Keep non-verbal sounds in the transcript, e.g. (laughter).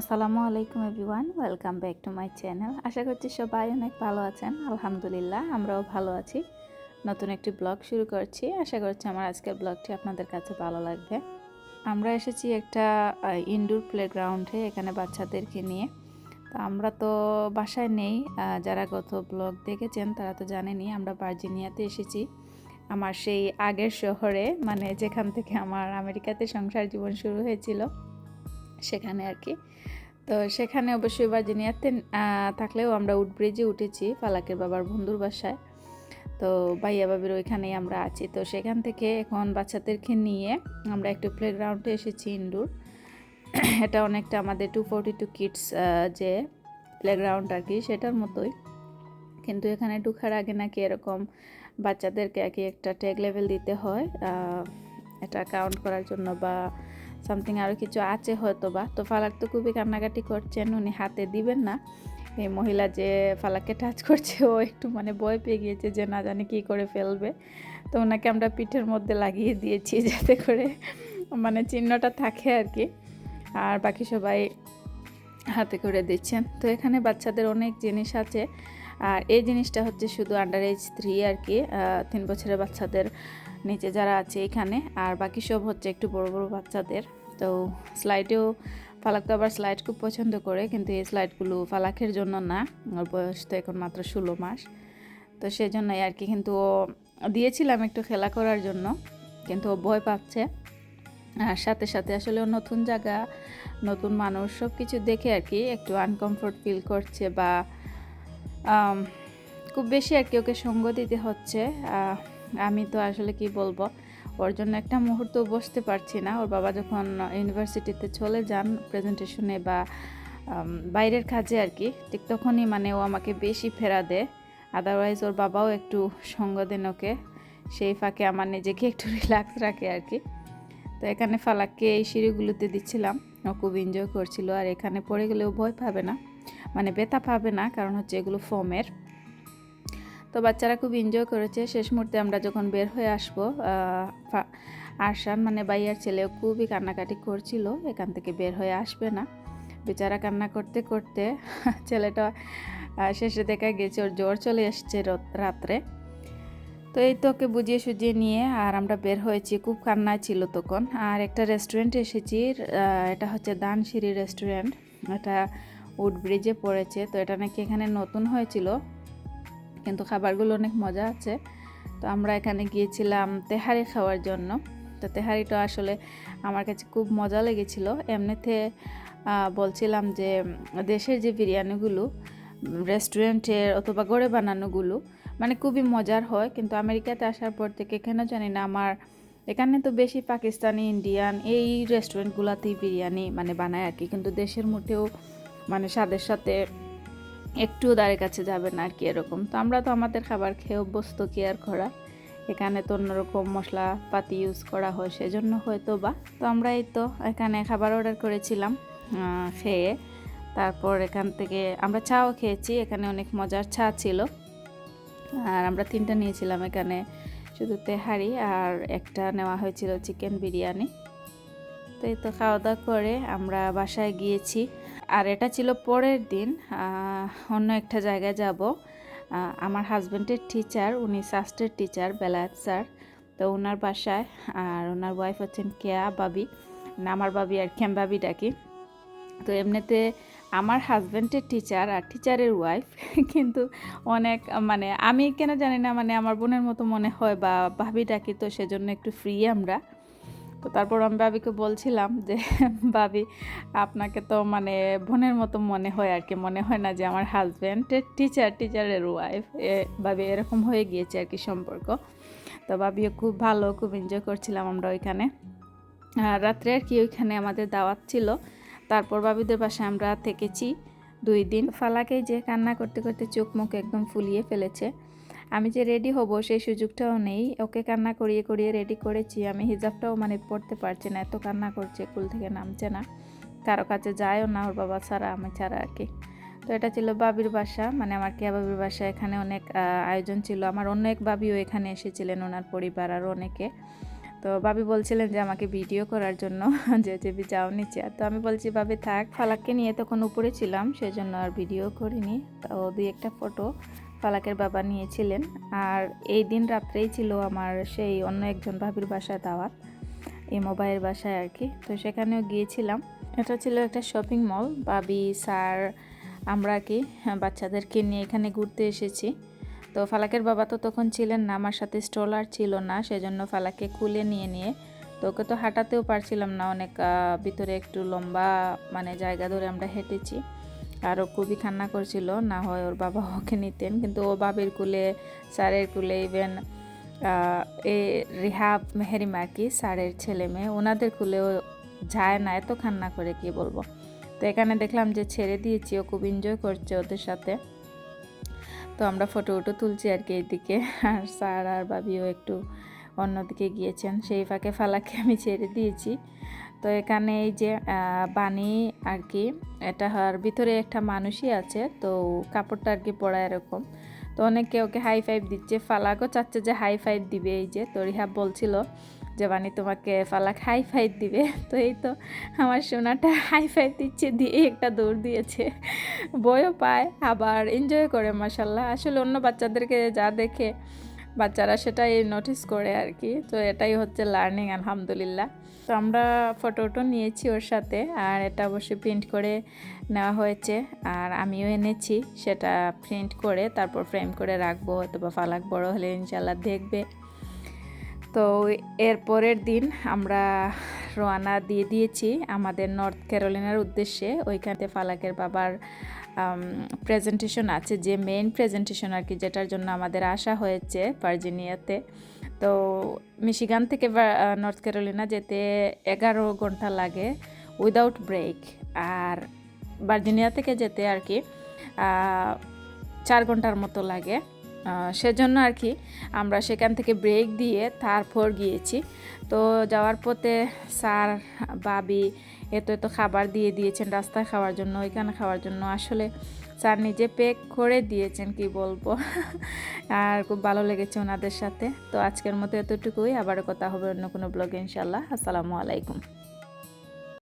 আসসালামু আলাইকুম everyone, welcome back to my channel. আশা করছি সবাই অনেক ভালো আছেন। আলহামদুলিল্লাহ, আমরাও ভালো আছি। নতুন একটি ব্লগ শুরু করছি। আশা করছি আমার আজকের ব্লগটি আপনাদের কাছে ভালো লাগবে। আমরা এসেছি একটা ইনডোর প্লেগ্রাউন্ডে এখানে বাচ্চাদেরকে নিয়ে। তো আমরা তো বাসায় নেই। যারা গত ব্লগ দেখেছেন তারা তো জানেনি আমরা ভার্জিনিয়াতে এসেছি। আমার সেই আগের শহরে মানে যেখান থেকে আমার আমেরিকাতে সংসার জীবন শুরু হয়েছিল। সেখানে আর কি। তো সেখানে অবশ্যই ভার্জিনিয়াতে থাকলেও আমরা উডব্রিজে উঠেছি ফালাকের বাবার বন্ধুর বাসায়। তো ভাইয়া বাবির ওইখানেই আমরা আছি। তো সেখান থেকে এখন বাচ্চাদেরকে নিয়ে আমরা একটু প্লেগ্রাউন্ডে এসেছি ইনডোর এটা অনেকটা আমাদের টু ফোরটি টু কিডস যে প্লেগ্রাউন্ড আর কি, সেটার মতোই। কিন্তু এখানে ঢুকার আগে নাকি এরকম বাচ্চাদেরকে একই একটা ট্যাগ লেভেল দিতে হয় এটা কাউন্ট করার জন্য বা সামথিং আরও কিছু আছে হয়তো বা তো ফালাক তো খুবই কান্নাকাটি করছেন, উনি হাতে দিবেন না। এই মহিলা যে ফালাককে টাচ করছে, ও একটু মানে ভয় পেয়ে গিয়েছে যে না জানি কী করে ফেলবে। তো ওনাকে আমরা পিঠের মধ্যে লাগিয়ে দিয়েছি (laughs) যাতে করে মানে চিহ্নটা থাকে আর কি। আর বাকি সবাই হাতে করে দিচ্ছেন। তো এখানে বাচ্চাদের অনেক জিনিস আছে। আর এই জিনিসটা হচ্ছে শুধু আন্ডার এজ থ্রি আর কি তিন বছরের বাচ্চাদের নিচে যারা আছে এখানে, আর বাকি সব হচ্ছে একটু বড় বড় বাচ্চাদের। তো স্লাইডেও ফালাক তো আবার স্লাইড খুব পছন্দ করে, কিন্তু এই স্লাইডগুলো ফালাকের জন্য না, ওর বয়স তো এখন মাত্র ষোলো মাস। তো সেই জন্যই আর কি, কিন্তু ও দিয়েছিলাম একটু খেলা করার জন্য, কিন্তু ও ভয় পাচ্ছে। আর সাথে সাথে আসলে নতুন জায়গা, নতুন মানুষ সব কিছু দেখে আর কি একটু আনকমফোর্ট ফিল করছে বা খুব বেশি আর কি ওকে সঙ্গ দিতে হচ্ছে। আমি তো আসলে কি বলব, ওর জন্য একটা মুহূর্ত বসতে পারছি না। ওর বাবা যখন ইউনিভার্সিটিতে চলে যান প্রেজেন্টেশনে বা বাইরের কাজে আর কি, ঠিক তখনই মানে ও আমাকে বেশি ফেরা দেয়। আদারওয়াইজ ওর বাবাও একটু সঙ্গ দেন ওকে। সেই ফাঁকে আমার নিজেকে একটু রিল্যাক্স রাখে আর কি। তো এখানে ফালাককে এই সিঁড়িগুলোতে দিচ্ছিলাম। ও খুব এনজয় করছিল আর এখানে পড়ে গেলেও ভয় পাবে না। মানে ব্যথা পাবে না, কারণ হচ্ছে এগুলো ফোমের। তো বাচ্চারা খুব এনজয় করেছে। শেষ মুহূর্তে আমরা যখন বের হয়ে আসব আরশান মানে বাইয়ার ছেলেও খুবই কান্নাকাটি করছিল, এখান থেকে বের হয়ে আসবে না। বেচারা কান্না করতে করতে (laughs) ছেলেটা শেষে দেখা গেছে ওর জ্বর চলে এসছে রত- রাত্রে। তো এই তো ওকে বুঝিয়ে সুজিয়ে নিয়ে আর আমরা বের হয়েছি। খুব কান্নায় ছিল তখন। আর একটা রেস্টুরেন্টে এসেছি এটা হচ্ছে দানসিঁড়ি রেস্টুরেন্ট এটা উড ব্রিজে পড়েছে। তো এটা নাকি এখানে নতুন হয়েছিল, কিন্তু খাবারগুলো অনেক মজা আছে। তো আমরা এখানে গিয়েছিলাম তেহারি খাওয়ার জন্য। তো তেহারিটা আসলে আমার কাছে খুব মজা লেগেছিল। এমনিতে বলছিলাম যে, দেশের যে বিরিয়ানিগুলো, রেস্টুরেন্টের অথবা গড়ে বানানোগুলো মানে খুবই মজার হয়। কিন্তু আমেরিকাতে আসার পর থেকে কেন জানি না আমার, এখানে তো বেশি পাকিস্তানি, ইন্ডিয়ান, এই রেস্টুরেন্টগুলোতেই বিরিয়ানি মানে বানায় আর কি। কিন্তু দেশের মোটেও মানে স্বাদের সাথে একটু দাঁড়ের কাছে যাবে না আর কি এরকম। তো আমরা তো আমাদের খাবার খেয়ে অভ্যস্ত কেয়ার করা? এখানে তো অন্যরকম মশলা পাতি ইউজ করা হয়, সেজন্য হয়তো বা তো আমরা এই তো এখানে খাবার অর্ডার করেছিলাম খেয়ে। তারপর এখান থেকে আমরা চাও খেয়েছি, এখানে অনেক মজার চা ছিল। আর আমরা তিনটা নিয়েছিলাম এখানে, শুধু তেহারি আর একটা নেওয়া হয়েছিল চিকেন বিরিয়ানি। তো এই তো খাওয়া দাওয়া করে আমরা বাসায় গিয়েছি। আর এটা ছিল পরের দিন অন্য একটা জায়গায় যাব। আমার হাজব্যান্ডের টিচার উনি সাস্টের টিচার বেলায়েত স্যার। তো ওনার বাসায়, আর ওনার ওয়াইফ হচ্ছেন কেয়া বাবি। না আমার বাবি আর কেম বাবি ডাকি। তো এমনিতে আমার হাজব্যান্ডের টিচার আর টিচারের ওয়াইফ (laughs) কিন্তু অনেক মানে আমি কেন জানি না মানে আমার বোনের মতো মনে হয় বা ভাবি ডাকি, তো সেজন্য একটু ফ্রি আমরা। তো তারপর আমি বাবিকে বলছিলাম যে, বাবি, আপনাকে তো মানে বোনের মতো মনে হয় আর কি। মনে হয় না যে আমার হাজব্যান্ডের টিচার টিচারের ওয়াইফ এ, বাবি এরকম হয়ে গিয়েছে আর কি সম্পর্ক। তো ভাবিও খুব ভালো, খুব এনজয় করছিলাম আমরা ওইখানে। আর রাত্রে আর কি ওইখানে আমাদের দাওয়াত ছিল। তারপর বাবিদের বাসায় আমরা থেকেছি দুই দিন। ফালাকেই যে কান্না করতে করতে চোখ মুখ একদম ফুলিয়ে ফেলেছে। আমি যে রেডি হব সেই সুযোগটাও নেই। ওকে কান্না করিয়ে করিয়ে রেডি করেছি। আমি হিজাবটাও মানে পড়তে পারছি না, এত কান্না করছে কুল থেকে নামছে না। কারও কাছে যায়ও না, ওর বাবা ছাড়া, আমি ছাড়া আর কি। তো এটা ছিল বাবির বাসা মানে আমার কেয়া বাবির বাসা। এখানে অনেক আয়োজন ছিল। আমার অন্য এক বাবিও এখানে এসেছিলেন, ওনার পরিবার আর অনেকে। তো বাবি বলছিলেন যে, আমাকে ভিডিও করার জন্য, যে যে যাও নিচে। তো আমি বলছি, বাবি থাক। ফালাককে নিয়ে তখন উপরে ছিলাম, সেজন্য আর ভিডিও করিনি। তো দুই একটা ফটো ফালাকের বাবা নিয়েছিলেন। আর এই দিন রাত্রেই ছিল আমার সেই অন্য একজন ভাবির বাসায় দাওয়াত এই মোবাইলের বাসায় আর কি। তো সেখানেও গিয়েছিলাম। এটা ছিল একটা শপিং মল বাবি স্যার আমরা কি হ্যাঁ, বাচ্চাদেরকে নিয়ে এখানে ঘুরতে এসেছি। তো ফালাকের বাবা তো তখন ছিলেন না আমার সাথে স্ট্রলার ছিল না সেজন্য ফালাককে খুলে নিয়ে নিয়ে তো ওকে তো হাঁটাতেও পারছিলাম না। অনেক ভিতরে একটু লম্বা মানে জায়গা ধরে আমরা হেঁটেছি। আর ও খুবই কান্না করছিল, না হয় ওর বাবা ওকে নিতেন, কিন্তু ও বাবির কুলে, স্যারের কুলে ইভেন এ রিহাব মেহেরিমা আর কি স্যারের ছেলে মেয়ে, ওনাদের কুলেও যায় না, এত কান্না করে, কি বলব? তো এখানে দেখলাম যে ছেড়ে দিয়েছি, ও খুব এনজয় করছে ওদের সাথে। তো আমরা ফটো উটো তুলছি আর কি এইদিকে আর স্যার আর বাবিও একটু অন্যদিকে গিয়েছেন, সেই ফাঁকে ফালাকে (laughs) আমি ছেড়ে দিয়েছি। তো এখানে এই যে বানি আর কি, এটা আর ভিতরে একটা মানুষই আছে, তো কাপড়টা আর কি পরা এরকম। তো অনেকে ওকে হাই ফাইভ দিচ্ছে, ফালাকও চাচ্ছে যে হাই ফাইভ দিবে এই যে, তো রিহাব বলছিল যে বানি তোমাকে ফালাক হাই ফাইভ দিবে। (laughs) তো এই তো আমার সোনাটা (laughs) হাই ফাইভ দিচ্ছে, দিয়ে একটা দৌড় দিয়েছে। বইও পায়, আবার এনজয় করে মাসাল্লাহ আসলে অন্য বাচ্চাদেরকে যা দেখে বাচ্চারা সেটাই নোটিস করে আর কি তো এটাই হচ্ছে লার্নিং আলহামদুলিল্লাহ। তো আমরা ফটোটো নিয়েছি ওর সাথে আর এটা অবশ্যই প্রিন্ট করে নেওয়া হয়েছে আর আমিও এনেছি। সেটা প্রিন্ট করে তারপর ফ্রেম করে রাখব অথবা ফালাক বড় হলে ইনশাল্লাহ দেখবে। তো এর পরের দিন আমরা রওনা দিয়ে দিয়েছি আমাদের নর্থ ক্যারোলিনার উদ্দেশ্যে। ওইখানে ফালাকের বাবার প্রেজেন্টেশন আছে, যে মেইন প্রেজেন্টেশন আর কি, যেটার জন্য আমাদের আসা হয়েছে ভার্জিনিয়াতে। তো মিশিগান থেকে নর্থ ক্যারোলিনা যেতে এগারো ঘণ্টা লাগে উইদাউট ব্রেক। আর ভার্জিনিয়া থেকে যেতে আর কি চার ঘণ্টার মতো লাগে। সেজন্য আর কি আমরা সেখান থেকে ব্রেক দিয়ে তারপর গিয়েছি। তো যাওয়ার পথে স্যার, বাবি এত এত খাবার দিয়ে দিয়েছেন রাস্তায় খাওয়ার জন্য, ওইখানে খাওয়ার জন্য। আসলে স্যার নিজে পেক করে দিয়েছেন, কি বলব? (laughs) আর খুব ভালো লেগেছে ওনাদের সাথে। তো আজকের মতো এতটুকুই। আবার কথা হবে অন্য কোনো ব্লগে ইনশাল্লাহ আসসালামু আলাইকুম।